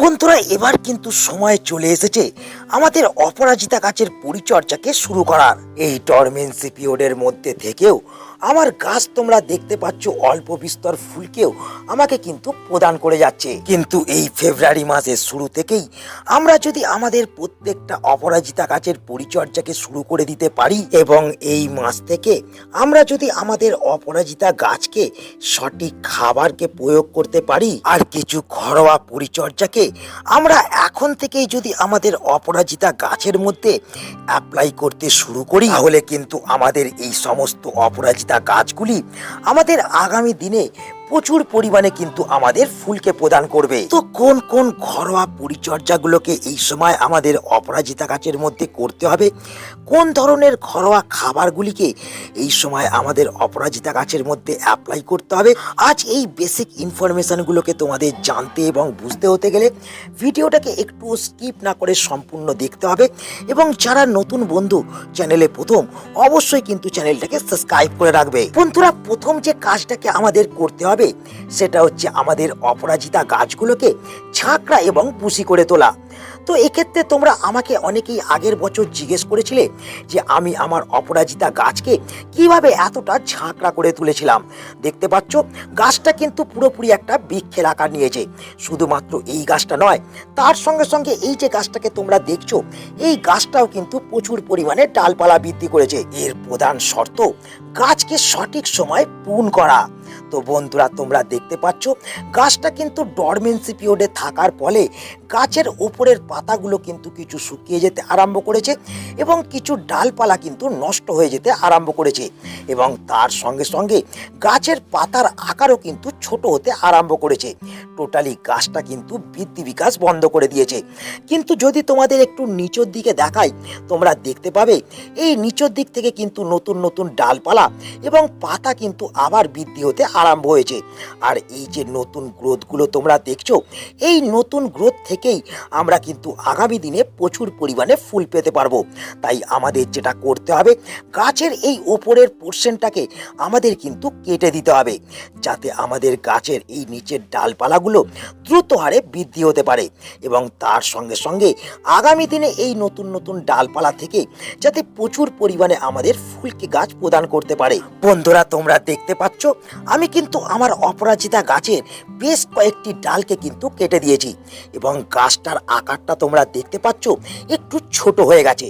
বন্ধুরা এবার কিন্তু সময় চলে এসেছে আমাদের অপরাজিতা গাছের পরিচর্যাকে শুরু করার। এই টর্মেন্সি পিরিয়ডের মধ্যে থেকেও আমার গাছ তোমরা দেখতে পাচ্ছ, অল্প বিস্তর ফুলকেও আমাকে কিন্তু প্রদান করে যাচ্ছে। কিন্তু এই ফেব্রুয়ারি মাসের শুরু থেকেই আমরা যদি আমাদের প্রত্যেকটা অপরাজিতা গাছের পরিচর্যাকে শুরু করে দিতে পারি এবং এই মাস থেকে আমরা যদি আমাদের অপরাজিতা গাছকে সঠিক খাবারকে প্রয়োগ করতে পারি আর কিছু ঘরোয়া পরিচর্যাকে আমরা এখন থেকেই যদি আমাদের অপরাজিতা গাছের মধ্যে অ্যাপ্লাই করতে শুরু করি, তাহলে কিন্তু আমাদের এই সমস্ত অপরাজিতা গাছগুলি আমাদের আগামী দিনে প্রচুর পরিমাণে কিন্তু আমাদের ফুলকে প্রদান করবে। তো কোন কোন ঘরোয়া পরিচর্যাগুলোকে এই সময় আমাদের অপরাজিতা গাছের মধ্যে করতে হবে? কোন ধরনের ঘরোয়া খাবারগুলিকে এই সময় আমাদের অপরাজিতা গাছের মধ্যে অ্যাপ্লাই করতে হবে? আজ এই বেসিক ইনফরমেশনগুলোকে তোমাদের জানতে এবং বুঝতে হতে গেলে ভিডিওটাকে একটু স্কিপ না করে সম্পূর্ণ দেখতে হবে। এবং যারা নতুন বন্ধু চ্যানেলে প্রথম, অবশ্যই কিন্তু চ্যানেলটাকে সাবস্ক্রাইব করে রাখবে। বন্ধুরা, প্রথম যে কাজটাকে আমাদের করতে হবে সেটা হচ্ছে আমাদের অপরাজিতা গাছগুলোকে ঝাঁকড়া এবং পুষি করে তোলা। তো এক্ষেত্রে তোমরা আমাকে অনেকেই আগের বছর জিজ্ঞেস করেছিলে যে আমি আমার অপরাজিতা গাছকে কীভাবে এতটা ঝাঁকড়া করে তুলেছিলাম। দেখতে পাচ্ছ, গাছটা কিন্তু পুরোপুরি একটা বৃক্ষের আকার নিয়েছে। শুধুমাত্র এই গাছটা নয়, তার সঙ্গে সঙ্গে এই যে গাছটাকে তোমরা দেখছ, এই গাছটাও কিন্তু প্রচুর পরিমাণে ডালপালা বৃদ্ধি করেছে। এর প্রধান শর্ত, গাছকে সঠিক সময় পুন করা। তো বন্ধুরা তোমরা দেখতে পাচ্ছ গাছটা কিন্তু ডরমেন্সি পিরিয়ডে থাকার ফলে গাছের উপরের পাতাগুলো কিন্তু কিছু শুকিয়ে যেতে আরম্ভ করেছে এবং কিছু ডালপালা কিন্তু নষ্ট হয়ে যেতে আরম্ভ করেছে এবং তার সঙ্গে সঙ্গে গাছের পাতার আকারও কিন্তু ছোট হতে আরম্ভ করেছে। টোটালি গাছটা কিন্তু বৃদ্ধি বিকাশ বন্ধ করে দিয়েছে। কিন্তু যদি তোমাদের একটু নিচের দিকে দেখাই, তোমরা দেখতে পাবে এই নিচের দিক থেকে কিন্তু নতুন নতুন ডালপালা এবং পাতা কিন্তু আবার বৃদ্ধি হতে আরম্ভ হয়েছে। আর এই যে নতুন গ্রোথগুলো তোমরা দেখছ, এই নতুন গ্রোথ থেকেই আমরা কিন্তু আগামী দিনে প্রচুর পরিমাণে ফুল পেতে পারব। তাই আমাদের যেটা করতে হবে, গাছের এই ওপরের পোর্শনটাকে আমাদের কিন্তু কেটে দিতে হবে, যাতে আমাদের গাছের এই নিচের ডালপালাগুলো দ্রুত হারে বৃদ্ধি হতে পারে এবং তার সঙ্গে সঙ্গে আগামী দিনে এই নতুন নতুন ডালপালা থেকে যাতে প্রচুর পরিমাণে আমাদের ফুলকে গাছ প্রদান করতে পারে। বন্ধুরা, তোমরা দেখতে পাচ্ছ, আমি কিন্তু আমার অপরাজিতা গাছের বেশ কয়েকটি ডালকে কিন্তু কেটে দিয়েছি এবং গাছটার আকারটা তোমরা দেখতে পাচ্ছ, একটু ছোট হয়ে গেছে।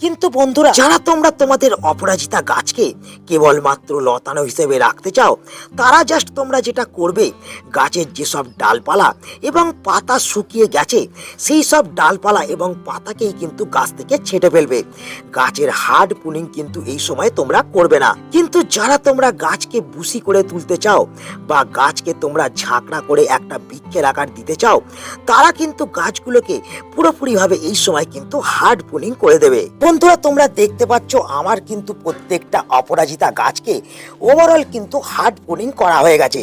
কিন্তু বন্ধুরা, যারা তোমরা তোমাদের অপরাজিতা গাছকে কেবলমাত্র লতানো হিসেবে রাখতে চাও, তারা জাস্ট তোমরা যেটা করবে, গাছের যেসব ডালপালা এবং পাতা শুকিয়ে গেছে, সেই সব ডালপালা এবং পাতাকেই কিন্তু গাছ থেকে ছেটে ফেলবে। গাছের হার্ড পুলিং কিন্তু এই সময় তোমরা করবে না। কিন্তু যারা তোমরা গাছকে বুসি করে তুলতে চাও বা গাছকে তোমরা ঝাঁকড়া করে একটা বৃক্ষের আকার দিতে চাও, তারা কিন্তু গাছগুলোকে পুরোপুরিভাবে এই সময় কিন্তু হার্ড পুলিং করে দেবে। বন্ধুরা, তোমরা দেখতে পাচ্ছ আমার কিন্তু প্রত্যেকটা অপরাজিতা গাছকে ওভারঅল কিন্তু হার্ড পুলিং করা হয়ে গেছে।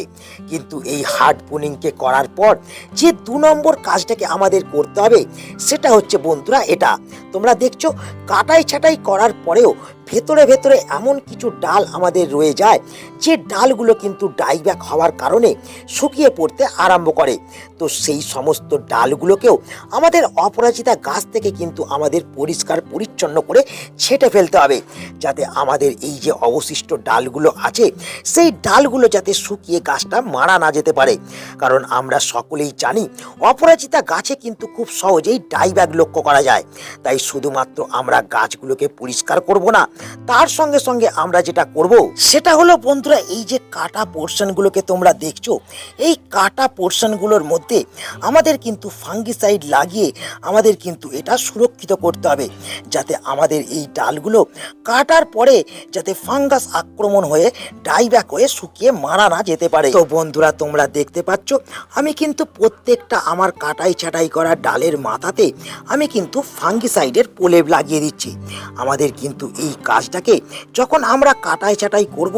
কিন্তু এই হার্ড পুলিংকে করার পর যে দু নম্বর কাজটাকে আমাদের করতে হবে, সেটা হচ্ছে বন্ধুরা এটা। তোমরা দেখছ, কাটাই ছাটাই করার পরেও ভেতরে ভেতরে এমন কিছু ডাল আমাদের রয়ে যায়, যে ডালগুলো কিন্তু ডাইব্যাক হওয়ার কারণে শুকিয়ে পড়তে আরম্ভ করে। তো সেই সমস্ত ডালগুলোকেও আমাদের অপরাজিতা গাছ থেকে কিন্তু আমাদের পরিষ্কার পরিচ্ছন্ন করে ছেটে ফেলতে হবে। যাতে আমাদের এই যে অবশিষ্ট ডালগুলো আছে, সেই ডালগুলো যাতে শুকিয়ে গাছটা মারা না যেতে পারে। কারণ আমরা সকলেই জানি, অপরাজিতা গাছে কিন্তু খুব সহজেই ডাইব্যাক লক্ষ্য করা যায়। তাই শুধুমাত্র আমরা গাছগুলোকে পরিষ্কার করব না, তার সঙ্গে সঙ্গে আমরা যেটা করব, সেটা হলো বন্ধুরা, এই যে কাটা পোর্শনগুলোকে তোমরা দেখছ, এই কাটা পোর্শনগুলোর মধ্যে আমাদের কিন্তু ফাঙ্গিসাইড লাগিয়ে আমাদের কিন্তু এটা সুরক্ষিত করতে হবে, যাতে আমাদের এই ডালগুলো কাটার পরে যাতে ফাঙ্গাস আক্রমণ হয়ে ডাইব্যাক হয়ে শুকিয়ে মারা না যেতে পারে। তো বন্ধুরা, তোমরা দেখতে পাচ্ছ, আমি কিন্তু প্রত্যেকটা আমার কাটাই ছাটাই করা ডালের মাথাতে আমি কিন্তু ফাঙ্গিসাইডের প্রলেপ লাগিয়ে দিচ্ছি। আমাদের কিন্তু এই কাজটাকে যখন আমরা কাটাই ছাটাই করব,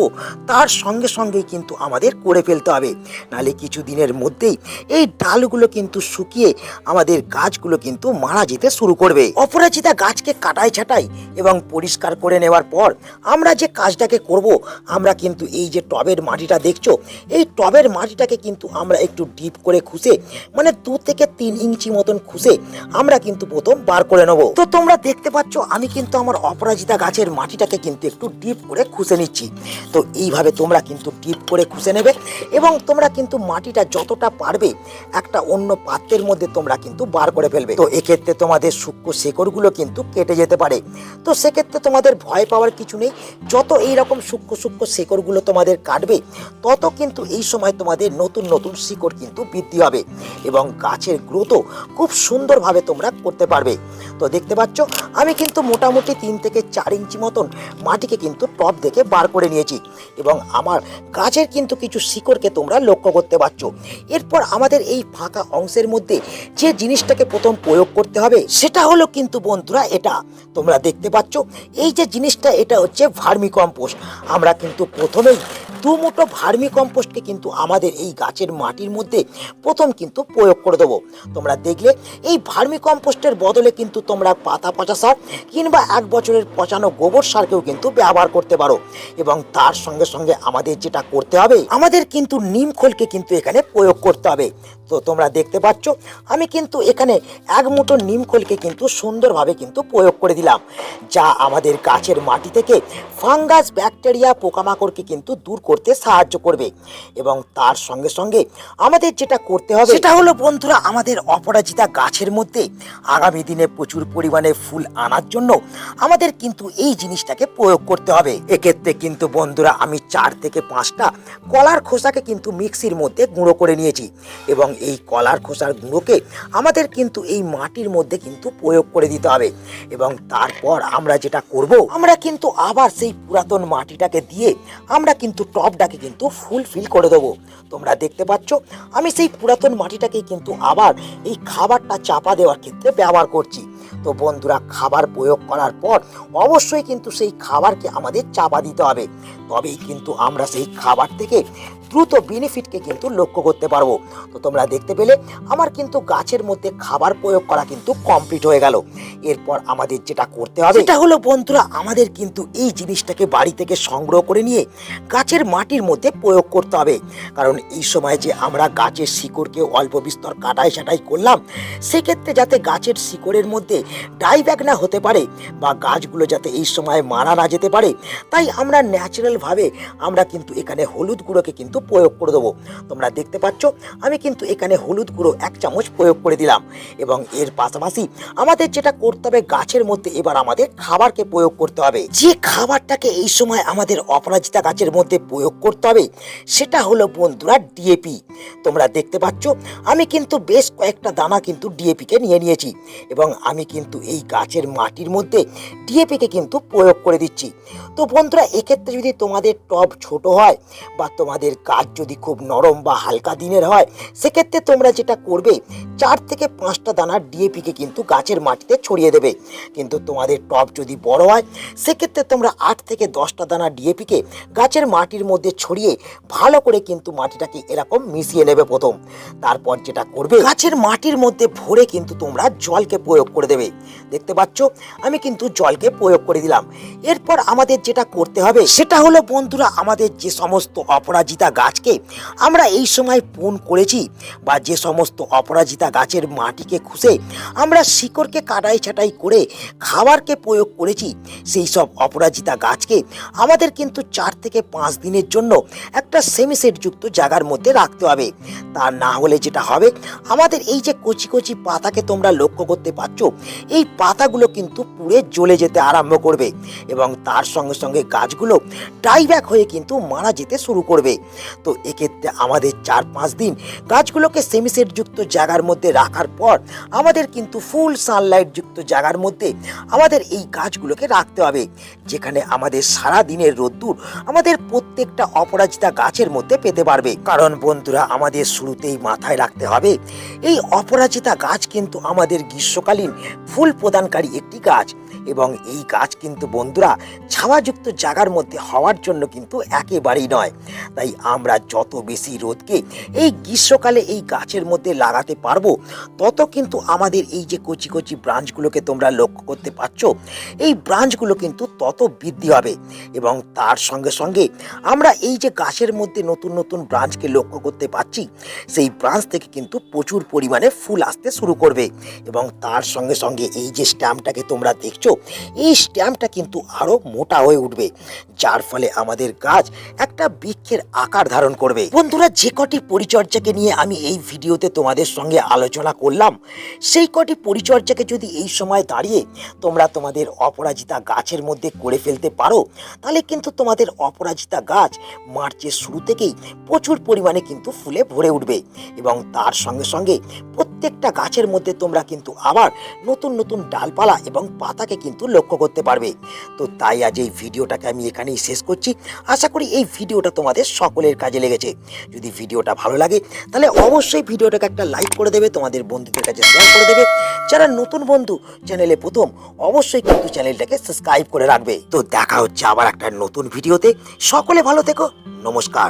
তার সঙ্গে সঙ্গেই কিন্তু আমাদের করে ফেলতে হবে। নালে কিছু দিনের মধ্যেই এই ডালগুলো কিন্তু শুকিয়ে আমাদের গাছগুলো কিন্তু মারা যেতে শুরু করবে। অপরাজিতা গাছকে কাটাই ছাটাই এবং পরিষ্কার করে নেওয়ার পর আমরা যে কাজটাকে করব, আমরা কিন্তু এই যে টবের মাটিটা দেখছ, এই টবের মাটিটাকে কিন্তু আমরা একটু ডিপ করে খুঁজে মানে দু থেকে তিন ইঞ্চি মতন খুঁজে আমরা কিন্তু প্রথম বার করে নেব। তো তোমরা দেখতে পাচ্ছ, আমি কিন্তু আমার অপরাজিতা গাছের মাটিটাকে কিন্তু একটু ডিপ করে খুঁজে নিচ্ছি। তো এইভাবে তোমরা কিন্তু ডিপ করে খুঁজে নেবে এবং তোমরা কিন্তু মাটিটা যতটা পারবে একটা অন্য পাত্রের মধ্যে তোমরা কিন্তু বার করে ফেলবে। তো এক্ষেত্রে তোমাদের সূক্ষ্ম শেকড়গুলো কিন্তু কেটে যেতে পারে। তো সেক্ষেত্রে তোমাদের ভয় পাওয়ার কিছু নেই। যত এইরকম সূক্ষ্ম সূক্ষ্ম শেকড়গুলো তোমাদের কাটবে, তত কিন্তু এই সময় তোমাদের নতুন নতুন শিকড় কিন্তু বৃদ্ধি হবে এবং গাছের গ্রোথও খুব সুন্দরভাবে তোমরা করতে পারবে। তো দেখতে পাচ্ছ, আমি কিন্তু মোটামুটি তিন থেকে চার ইঞ্চি মতন মাটিকে কিন্তু টপ দেখে বার করে নিয়েছি এবং আমার গাছের কিন্তু কিছু শিকড়কে তোমরা লক্ষ্য করতে পারছ। এরপর আমাদের এই ফাঁকা অংশের মধ্যে যে জিনিসটাকে প্রথম প্রয়োগ করতে হবে, সেটা হলো কিন্তু বন্ধুরা এটা। তোমরা দেখতে পাচ্ছ, এই যে জিনিসটা, এটা হচ্ছে ভার্মি কম্পোস্ট আমরা কিন্তু প্রথমেই দু মুঠো ভার্মি কম্পোস্টকে কিন্তু আমাদের এই গাছের মাটির মধ্যে প্রথম কিন্তু প্রয়োগ করে দেবো। তোমরা দেখলে, এই ভার্মি কম্পোস্টের বদলে কিন্তু তোমরা পাতা পচা সার কিংবা এক বছরের পচানো গোবর সারকেও কিন্তু ব্যবহার করতে পারো। এবং তার সঙ্গে সঙ্গে আমাদের যেটা করতে হবে, আমাদের কিন্তু নিম খোলকে কিন্তু এখানে প্রয়োগ করতে হবে। তো তোমরা দেখতে পাচ্ছ, আমি কিন্তু এখানে এক মুঠো নিম খোলকে কিন্তু সুন্দরভাবে কিন্তু প্রয়োগ করে দিলাম, যা আমাদের গাছের মাটি থেকে ফাঙ্গাস, ব্যাকটেরিয়া, পোকামাকড়কে কিন্তু দূর করতে সাহায্য করবে। এবং তার সঙ্গে সঙ্গে আমাদের যেটা করতে হবে সেটা হলো বন্ধুরা, আমাদের অপরাজিতা গাছের মধ্যে আগামী দিনে প্রচুর পরিমাণে ফুল আনার জন্য আমাদের কিন্তু এই জিনিসটাকে প্রয়োগ করতে হবে। এক্ষেত্রে কিন্তু বন্ধুরা, আমি চার থেকে পাঁচটা কলার খোসাকে কিন্তু মিক্সির মধ্যে গুঁড়ো করে নিয়েছি এবং এই কলার খোসার গুঁড়োকে আমাদের কিন্তু এই মাটির মধ্যে কিন্তু প্রয়োগ করে দিতে হবে। এবং তারপর আমরা যেটা করব, আমরা কিন্তু আবার সেই পুরাতন মাটিটাকে দিয়ে আমরা কিন্তু টপটাকে কিন্তু ফুল ফিল করে দেবো। তোমরা দেখতে পাচ্ছ, আমি সেই পুরাতন মাটিটাকেই কিন্তু আবার এই খাবারটা চাপা দেওয়ার ক্ষেত্রে ব্যবহার করছি। তো বন্ধুরা, খাবার প্রয়োগ করার পর অবশ্যই কিন্তু সেই খাবারকে আমাদের চাপা দিতে হবে। তবেই কিন্তু আমরা সেই খাবার থেকে দ্রুত বেনিফিটকে কিন্তু লক্ষ্য করতে পারব। তো তোমরা দেখতে পেলে, আমার কিন্তু গাছের মধ্যে খাবার প্রয়োগ করা কিন্তু কমপ্লিট হয়ে গেল। এরপর আমাদের যেটা করতে হবে সেটা হলো বন্ধুরা, আমাদের কিন্তু এই জিনিসটাকে বাড়ি থেকে সংগ্রহ করে নিয়ে গাছের মাটির মধ্যে প্রয়োগ করতে হবে। কারণ এই সময় যে আমরা গাছের শিকড়কে অল্প বিস্তর কাটাই ছাটাই করলাম, সেক্ষেত্রে যাতে গাছের শিকড়ের মধ্যে ডাইব্যাক না হতে পারে বা গাছগুলো যাতে এই সময় মারা না যেতে পারে, তাই আমরা ন্যাচারালভাবে আমরা কিন্তু এখানে হলুদ গুঁড়োকে কিন্তু প্রয়োগ করে দেবো। তোমরা দেখতে পাচ্ছ, আমি কিন্তু এখানে হলুদ গুঁড়ো এক চামচ প্রয়োগ করে দিলাম এবং এর পাশাপাশি আমাদের যেটা করতে হবে, গাছের মধ্যে এবার আমাদের খাবারকে প্রয়োগ করতে হবে। যে খাবারটাকে এই সময় আমাদের অপরাজিতা গাছের মধ্যে প্রয়োগ করতে হবে, সেটা হলো বন্ধুরা ডিএপি তোমরা দেখতে পাচ্ছ, আমি কিন্তু বেশ কয়েকটা দানা কিন্তু ডিএপিকে নিয়ে নিয়েছি এবং আমি কিন্তু এই গাছের মাটির মধ্যে ডিএপিকে কিন্তু প্রয়োগ করে দিচ্ছি। তো বন্ধুরা, এক্ষেত্রে যদি তোমাদের টব ছোট হয় বা তোমাদের গাছ যদি খুব নরম বা হালকা দিনের হয়, সেক্ষেত্রে তোমরা যেটা করবে, চার থেকে পাঁচটা দানা ডিএপিকে কিন্তু গাছের মাটিতে ছড়িয়ে দেবে। কিন্তু তোমাদের টব যদি বড় হয়, সেক্ষেত্রে তোমরা আট থেকে দশটা দানা ডিএপিকে গাছের মাটির মধ্যে ছড়িয়ে ভালো করে কিন্তু মাটিটাকে এরকম মিশিয়ে নেবে প্রথম। তারপর যেটা করবে, গাছের মাটির মধ্যে ভরে কিন্তু তোমরা জলকে প্রয়োগ করে দেবে। দেখতে পাচ্ছ? আমি কিন্তু জলকে প্রয়োগ করে দিলাম। এরপর আমাদের যেটা করতে হবে, সেটা হলো বন্ধুরা, আমাদের যে সমস্ত অপরাজিতা গাছকে আমরা এই সময় পুন করেছি বা যে সমস্ত অপরাজিতা গাছের মাটিকে খুঁজে আমরা শিকড়কে কাটাই ছাটাই করে খাবারকে প্রয়োগ করেছি, সেই সব অপরাজিতা গাছকে আমাদের কিন্তু চার থেকে পাঁচ দিনের জন্য একটা সেমিসেট যুক্ত জায়গার মধ্যে রাখতে হবে। তা না হলে যেটা হবে, আমাদের এই যে কচি কচি পাতাকে তোমরা লক্ষ্য করতে পারছ এই পাতাগুলো কিন্তু পুড়ে জ্বলে যেতে আরম্ভ করবে এবং তার সঙ্গে সঙ্গে গাছগুলো ডাইব্যাক হয়ে কিন্তু মারা যেতে শুরু করবে। তো এক্ষেত্রে আমাদের চার পাঁচ দিন গাছগুলোকে সেমিসেট যুক্ত জায়গার মধ্যে রাখার পর আমাদের কিন্তু ফুল সানলাইট যুক্ত জায়গার মধ্যে আমাদের এই গাছগুলোকে রাখতে হবে। যেখানে আমাদের সারা দিনের রোদ্দুর আমাদের প্রত্যেকটা অপরাজিতা গাছের মধ্যে পেতে পারবে। কারণ বন্ধুরা, আমাদের শুরুতেই মাথায় রাখতে হবে, এই অপরাজিতা গাছ কিন্তু আমাদের গ্রীষ্মকালীন ফুল প্রদানকারী একটি গাছ। এবং এই গাছ কিন্তু বন্ধুরা ছাওয়াযুক্ত জায়গার মধ্যে হওয়ার জন্য কিন্তু একেবারেই নয়। তাই আমরা যত বেশি রোদকে এই গ্রীষ্মকালে এই গাছের মধ্যে লাগাতে পারব, তত কিন্তু আমাদের এই যে কচি কচি ব্রাঞ্চগুলোকে তোমরা লক্ষ্য করতে পারছ, এই ব্রাঞ্চগুলো কিন্তু তত বৃদ্ধি হবে এবং তার সঙ্গে সঙ্গে আমরা এই যে গাছের মধ্যে নতুন নতুন ব্রাঞ্চকে লক্ষ্য করতে পারছি, সেই ব্রাঞ্চ থেকে কিন্তু প্রচুর পরিমাণে ফুল আসতে শুরু করবে। এবং তার সঙ্গে সঙ্গে এই যে স্ট্যাম্পটাকে তোমরা দেখছ, এই স্ট্যাম্পটা কিন্তু আরও মোটা হয়ে উঠবে, যার ফলে আমাদের গাছ একটা বৃক্ষের আকার ধারণ করবে। বন্ধুরা, যে কটি পরিচর্যাকে নিয়ে আমি এই ভিডিওতে তোমাদের সঙ্গে আলোচনা করলাম, সেই কটি পরিচর্যাকে যদি এই সময় দাঁড়িয়ে তোমরা তোমাদের অপরাজিতা গাছের মধ্যে করে ফেলতে পারো, তাহলে কিন্তু তোমাদের অপরাজিতা গাছ মার্চের শুরু থেকেই প্রচুর পরিমাণে কিন্তু ফুলে ভরে উঠবে। এবং তার সঙ্গে সঙ্গে প্রত্যেকটা গাছের মধ্যে তোমরা কিন্তু আবার নতুন নতুন ডালপালা এবং পাতাকে কিন্তু লক্ষ্য করতে পারবে। তো তাই আজ এই ভিডিওটাকে আমি এখানেই শেষ করছি। আশা করি এই ভিডিওটা তোমাদের সকলের কাজে লেগেছে। যদি ভিডিওটা ভালো লাগে, তাহলে অবশ্যই ভিডিওটাকে একটা লাইক করে দেবে, তোমাদের বন্ধুদের কাছে শেয়ার করে দেবে। যারা নতুন বন্ধু, চ্যানেলে প্রথম, অবশ্যই কিন্তু চ্যানেলটাকে সাবস্ক্রাইব করে রাখবে। তো দেখা হচ্ছে আবার একটা নতুন ভিডিওতে। সকলে ভালো থেকো, নমস্কার।